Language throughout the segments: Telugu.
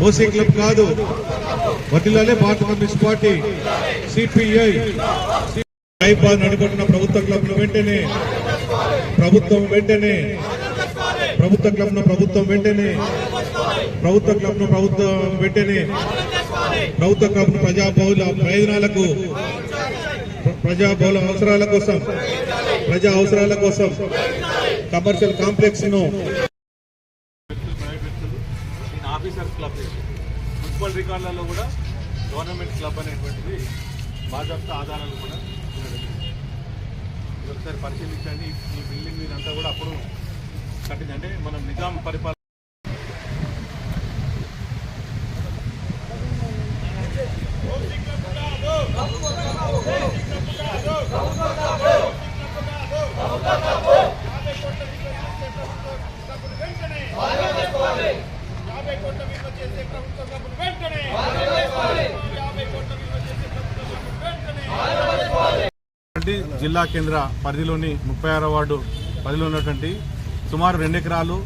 ఓసీ క్లబ్ కాదు వదిలాలే భారత కమ్యూనిస్ట్ పార్టీ సిపిఐ హైదరాబాద్ నడుపుతున్న ప్రభుత్వ క్లబ్ వెంటనే ప్రభుత్వం వెంటనే ప్రభుత్వ క్లబ్ ప్రభుత్వం వెంటనే ప్రభుత్వ క్లబ్ ప్రభుత్వం వెంటనే ప్రభుత్వ క్లబ్ను ప్రజా బహుళ ప్రయోజనాలకు ప్రజా అవసరాల కోసం ప్రజా అవసరాల కోసం కమర్షియల్ కాంప్లెక్స్ను ప్రైవేట్ వ్యక్తులు దీని ఆఫీసర్స్ క్లబ్ ఫుట్బాల్ మున్సిపల్ రికార్డులలో కూడా గవర్నమెంట్ క్లబ్ అనేటువంటిది బాధ్యత ఆధారాలు కూడా ఒకసారి పరిశీలించండి. ఈ- బిల్డింగ్ మీద అంతా కూడా అప్పుడు కట్టింది. అంటే మనం నిజాం పరిపాలన యాభై కోట్ల విలువ చేసే ప్రభుత్వ సభను వెంటనే యాభై కోట్ల విలువ చేసే ప్రభుత్వ సభను వెంటనే ఉన్నటువంటి జిల్లా కేంద్ర పరిధిలోని ముప్పై ఆరో వార్డు పరిధిలో ఉన్నటువంటి సుమారు రెండు ఎకరాలు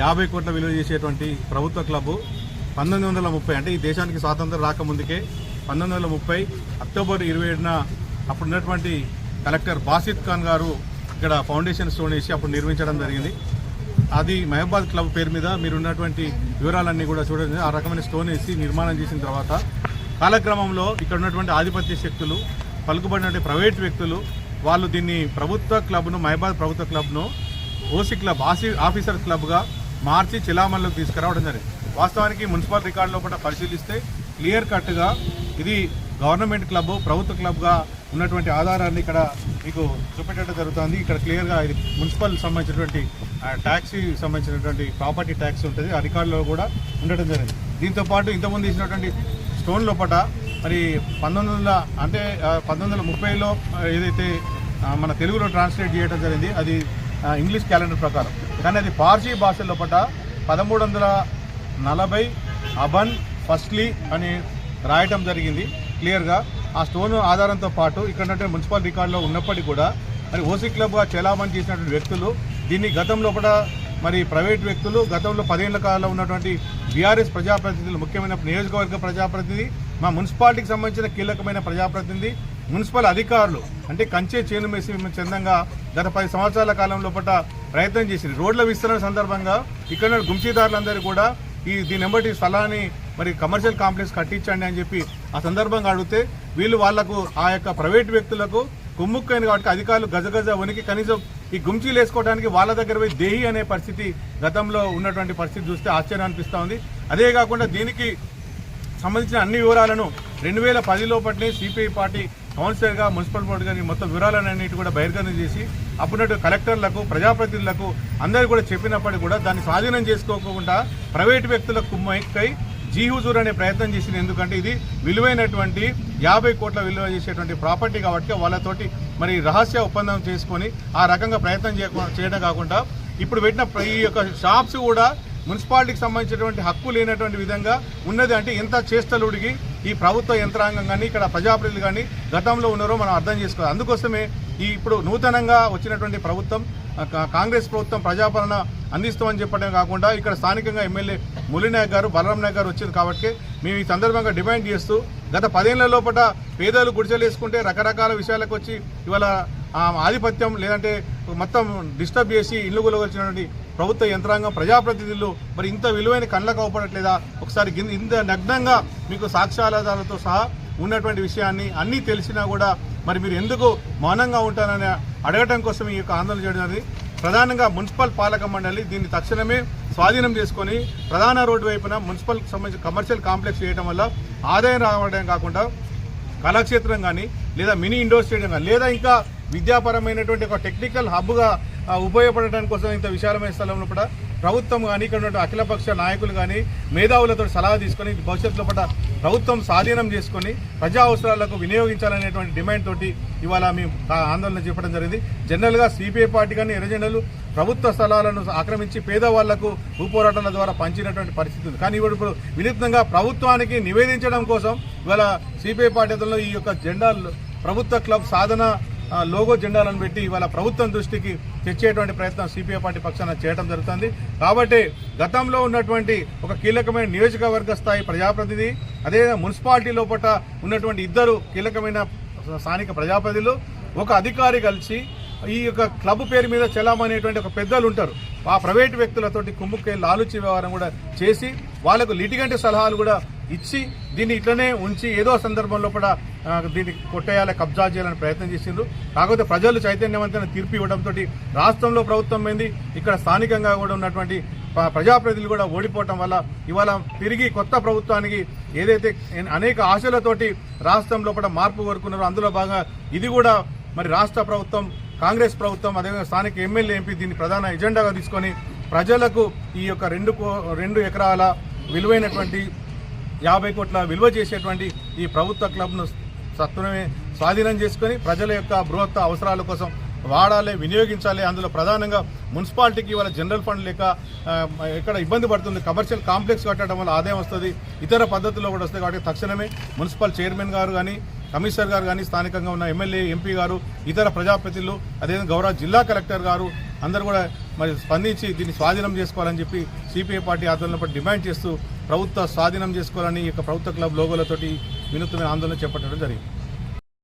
యాభై కోట్ల విలువ చేసేటువంటి ప్రభుత్వ క్లబ్బు పంతొమ్మిది వందల ముప్పై అంటే ఈ దేశానికి స్వాతంత్రం రాకముందుకే పంతొమ్మిది వందల ముప్పై అక్టోబర్ ఇరవై ఏడున అప్పుడు ఉన్నటువంటి కలెక్టర్ బాసిద్ ఖాన్ గారు ఇక్కడ ఫౌండేషన్ స్టోన్ వేసి అప్పుడు నిర్మించడం జరిగింది. అది మహబాద్ క్లబ్ పేరు మీద మీరు ఉన్నటువంటి వివరాలన్నీ కూడా చూడండి. ఆ రకమైన స్టోన్ వేసి నిర్మాణం చేసిన తర్వాత కాలక్రమంలో ఇక్కడ ఉన్నటువంటి ఆధిపత్య శక్తులు పలుకుబడినటువంటి ప్రైవేట్ వ్యక్తులు వాళ్ళు దీన్ని ప్రభుత్వ క్లబ్ను మహిబాద్ ప్రభుత్వ క్లబ్ను ఓసీ క్లబ్ ఆసి ఆఫీసర్ క్లబ్గా మార్చి చిలామణిలోకి తీసుకురావడం జరిగింది. వాస్తవానికి మున్సిపల్ రికార్డు లోపల పరిశీలిస్తే క్లియర్ కట్గా ఇది గవర్నమెంట్ క్లబ్ ప్రభుత్వ క్లబ్గా ఉన్నటువంటి ఆధారాన్ని ఇక్కడ మీకు చూపెట్టడం జరుగుతుంది. ఇక్కడ క్లియర్గా ఇది మున్సిపల్ సంబంధించినటువంటి ట్యాక్సీ సంబంధించినటువంటి ప్రాపర్టీ ట్యాక్స్ ఉంటుంది. ఆ రికార్డులో కూడా ఉండటం జరిగింది. దీంతో పాటు ఇంతకుముందు ఇచ్చినటువంటి స్టోన్ లోపల మరి పంతొమ్మిది వందల అంటే పంతొమ్మిది వందల ముప్పైలో ఏదైతే మన తెలుగులో ట్రాన్స్లేట్ చేయడం జరిగింది అది ఇంగ్లీష్ క్యాలెండర్ ప్రకారం. కానీ అది పార్సీ భాషలో పట పదమూడు వందల నలభై అబన్ ఫస్ట్లీ అని రాయటం జరిగింది క్లియర్గా. ఆ స్టోన్ ఆధారంతో పాటు ఇక్కడ మున్సిపల్ రికార్డులో ఉన్నప్పటికీ కూడా మరి ఓసీ క్లబ్గా చలామణి చేసినటువంటి వ్యక్తులు దీన్ని గతంలో కూడా మరి ప్రైవేట్ వ్యక్తులు గతంలో పదేళ్ళ కాలంలో ఉన్నటువంటి బీఆర్ఎస్ ప్రజాప్రతినిధులు ముఖ్యమైన నియోజకవర్గ ప్రజాప్రతినిధి మా మున్సిపాలిటీకి సంబంధించిన కీలకమైన ప్రజాప్రతినిధి మున్సిపల్ అధికారులు అంటే కంచే చేను మేసి చందంగా గత పది సంవత్సరాల కాలం లోపల ప్రయత్నం చేసింది. రోడ్ల విస్తరణ సందర్భంగా ఇక్కడ ఉన్న గుంసీదారులందరూ కూడా ఈ దీని ఎంబటి స్థలాన్ని మరి కమర్షియల్ కాంప్లెక్స్ కట్టించండి అని చెప్పి ఆ సందర్భంగా అడిగితే వీళ్ళు వాళ్ళకు ఆ యొక్క ప్రైవేట్ వ్యక్తులకు కుమ్ముక్కైన కాబట్టి అధికారులు గజగజ వనికి కనీసం ఈ గుంచీలు వేసుకోవడానికి వాళ్ళ దగ్గర పోయి దేహి అనే పరిస్థితి గతంలో ఉన్నటువంటి పరిస్థితి చూస్తే ఆశ్చర్యం అనిపిస్తూ ఉంది. అదే కాకుండా దీనికి సంబంధించిన అన్ని వివరాలను రెండు వేల పదిలోపట్నే సిపిఐ పార్టీ కౌన్సిలర్గా మున్సిపల్ బోర్డు గారి మొత్తం వివరాలన్నిటి కూడా బహిర్గతం చేసి అప్పుడున్నట్టు కలెక్టర్లకు ప్రజాప్రతినిధులకు అందరూ కూడా చెప్పినప్పటికీ కూడా దాన్ని స్వాధీనం చేసుకోకుండా ప్రైవేటు వ్యక్తుల కుమ్మకై జీ హుజూర్ అనే ప్రయత్నం చేసింది. ఎందుకంటే ఇది విలువైనటువంటి యాభై కోట్ల విలువ చేసేటువంటి ప్రాపర్టీ కాబట్టి వాళ్ళతోటి మరి రహస్య ఒప్పందం చేసుకొని ఆ రకంగా ప్రయత్నం చేయడం కాకుండా ఇప్పుడు పెట్టిన ఈ యొక్క షాప్స్ కూడా మున్సిపాలిటీకి సంబంధించినటువంటి హక్కు లేనటువంటి విధంగా ఉన్నది అంటే ఎంత చేష్టలుడిగి ఈ ప్రభుత్వ యంత్రాంగం కానీ ఇక్కడ ప్రజాప్రతినిధులు కానీ గతంలో ఉన్నారో మనం అర్థం చేసుకోవాలి. అందుకోసమే ఈ ఇప్పుడు నూతనంగా వచ్చినటువంటి ప్రభుత్వం కాంగ్రెస్ ప్రభుత్వం ప్రజాపాలన అందిస్తామని చెప్పడం కాకుండా ఇక్కడ స్థానికంగా ఎమ్మెల్యే మురళీనాయక్ గారు బలరాం నాయక్ గారు వచ్చింది కాబట్టి మేము ఈ సందర్భంగా డిమాండ్ చేస్తూ గత పదేళ్ళ లోపల పేదలు గుడిసెలు వేసుకుంటే రకరకాల విషయాలకు వచ్చి ఇవాళ ఆధిపత్యం లేదంటే మొత్తం డిస్టర్బ్ చేసి ఇల్లు వచ్చినటువంటి ప్రభుత్వ యంత్రాంగం ప్రజాప్రతినిధులు మరి ఇంత విలువైన కళ్ళకు అవపడట్లేదా ఒకసారి ఇంత నగ్నంగా మీకు సాక్ష్యాధారాలతో సహా ఉన్నటువంటి విషయాన్ని అన్నీ తెలిసినా కూడా మరి మీరు ఎందుకు మౌనంగా ఉంటారని అడగటం కోసం ఈ యొక్క ఆందోళన చేయడం ప్రధానంగా మున్సిపల్ పాలక మండలి దీన్ని తక్షణమే స్వాధీనం చేసుకొని ప్రధాన రోడ్డు వైపున మున్సిపల్ సంబంధించిన కమర్షియల్ కాంప్లెక్స్ చేయడం వల్ల ఆదాయం రావడం కాకుండా కళాక్షేత్రం కానీ లేదా మినీ ఇండోర్ స్టేడియం కానీ లేదా ఇంకా విద్యాపరమైనటువంటి ఒక టెక్నికల్ హబ్గా ఉపయోగపడటానికి కోసం ఇంత విశాలమైన స్థలంలో కూడా ప్రభుత్వం కానీ ఇక్కడ అఖిలపక్ష నాయకులు కానీ మేధావులతో సలహా తీసుకొని భవిష్యత్తులో పట ప్రభుత్వం స్వాధీనం చేసుకొని ప్రజా అవసరాలకు వినియోగించాలనేటువంటి డిమాండ్ తోటి ఇవాళ మేము ఆందోళన చేపడం జరిగింది. జనరల్గా సిపిఐ పార్టీ కానీ ఎర్రజెండలు ప్రభుత్వ స్థలాలను ఆక్రమించి పేదవాళ్ళకు భూపోరాటాల ద్వారా పంచినటువంటి పరిస్థితి ఉంది. కానీ ఇప్పుడు ఇప్పుడు వినూత్నంగా ప్రభుత్వానికి నివేదించడం కోసం ఇవాళ సిపిఐ పార్టీ ఈ యొక్క జెండాలు ప్రభుత్వ క్లబ్ సాధన లోగో జెండాలను పెట్టి ఇవాళ ప్రభుత్వం దృష్టికి తెచ్చేటువంటి ప్రయత్నం సిపిఐ పార్టీ పక్షాన చేయడం జరుగుతుంది. కాబట్టి గతంలో ఉన్నటువంటి ఒక కీలకమైన నియోజకవర్గ స్థాయి ప్రజాప్రతినిధి అదే మున్సిపాలిటీ లోపల ఉన్నటువంటి ఇద్దరు కీలకమైన స్థానిక ప్రజాప్రతినిధులు ఒక అధికారి కలిసి ఈ యొక్క క్లబ్ పేరు మీద చెలామనేటువంటి ఒక పెద్దలు ఉంటారు. ఆ ప్రైవేట్ వ్యక్తులతోటి కుమ్ముకే లాలుచి వ్యవహారం కూడా చేసి వాళ్ళకు లిటిగంటి సలహాలు కూడా ఇచ్చి దీన్ని ఇట్లనే ఉంచి ఏదో సందర్భంలో కూడా దీన్ని కొట్టేయాలి కబ్జా చేయాలని ప్రయత్నం చేసిండ్రు. కాకపోతే ప్రజలు చైతన్యవంతమైన తీర్పు ఇవ్వడంతో రాష్ట్రంలో ప్రభుత్వం ఏంది? ఇక్కడ స్థానికంగా కూడా ఉన్నటువంటి ప్రజాప్రతినిధులు కూడా ఓడిపోవటం వల్ల ఇవాళ తిరిగి కొత్త ప్రభుత్వానికి ఏదైతే అనేక ఆశలతోటి రాష్ట్రం లోపల మార్పు కోరుకున్నారో అందులో భాగంగా ఇది కూడా మరి రాష్ట్ర ప్రభుత్వం కాంగ్రెస్ ప్రభుత్వం అదేవిధంగా స్థానిక ఎమ్మెల్యే ఎంపీ దీన్ని ప్రధాన ఎజెండాగా తీసుకొని ప్రజలకు ఈ యొక్క రెండు కో- రెండు ఎకరాల విలువైనటువంటి యాభై కోట్ల విలువ చేసేటువంటి ఈ ప్రభుత్వ క్లబ్ను సత్వరమే స్వాధీనం చేసుకొని ప్రజల యొక్క బృహత్ అవసరాల కోసం వాడాలి వినియోగించాలి. అందులో ప్రధానంగా మున్సిపాలిటీకి ఇవాళ జనరల్ ఫండ్ లేక ఇక్కడ ఎక్కడ ఇబ్బంది పడుతుంది. కమర్షియల్ కాంప్లెక్స్ కట్టడం వల్ల ఆదాయం వస్తుంది. ఇతర పద్ధతుల్లో కూడా వస్తుంది కాబట్టి తక్షణమే మున్సిపల్ చైర్మన్ గారు కానీ కమిషనర్ గారు కానీ స్థానికంగా ఉన్న ఎమ్మెల్యే ఎంపీ గారు ఇతర ప్రజాప్రతినిధులు అదేవిధంగా గౌరవ జిల్లా కలెక్టర్ గారు అందరూ కూడా మరి స్పందించి దీన్ని స్వాధీనం చేసుకోవాలని చెప్పి సిపిఐ పార్టీ ఆధ్వర్యంలో డిమాండ్ చేస్తూ ప్రభుత్వ స్వాధీనం చేసుకోవాలని ఈ యొక్క ప్రభుత్వ క్లబ్ లోగోలతోటి వినూత్నమైన ఆందోళన చేపట్టడం జరిగింది.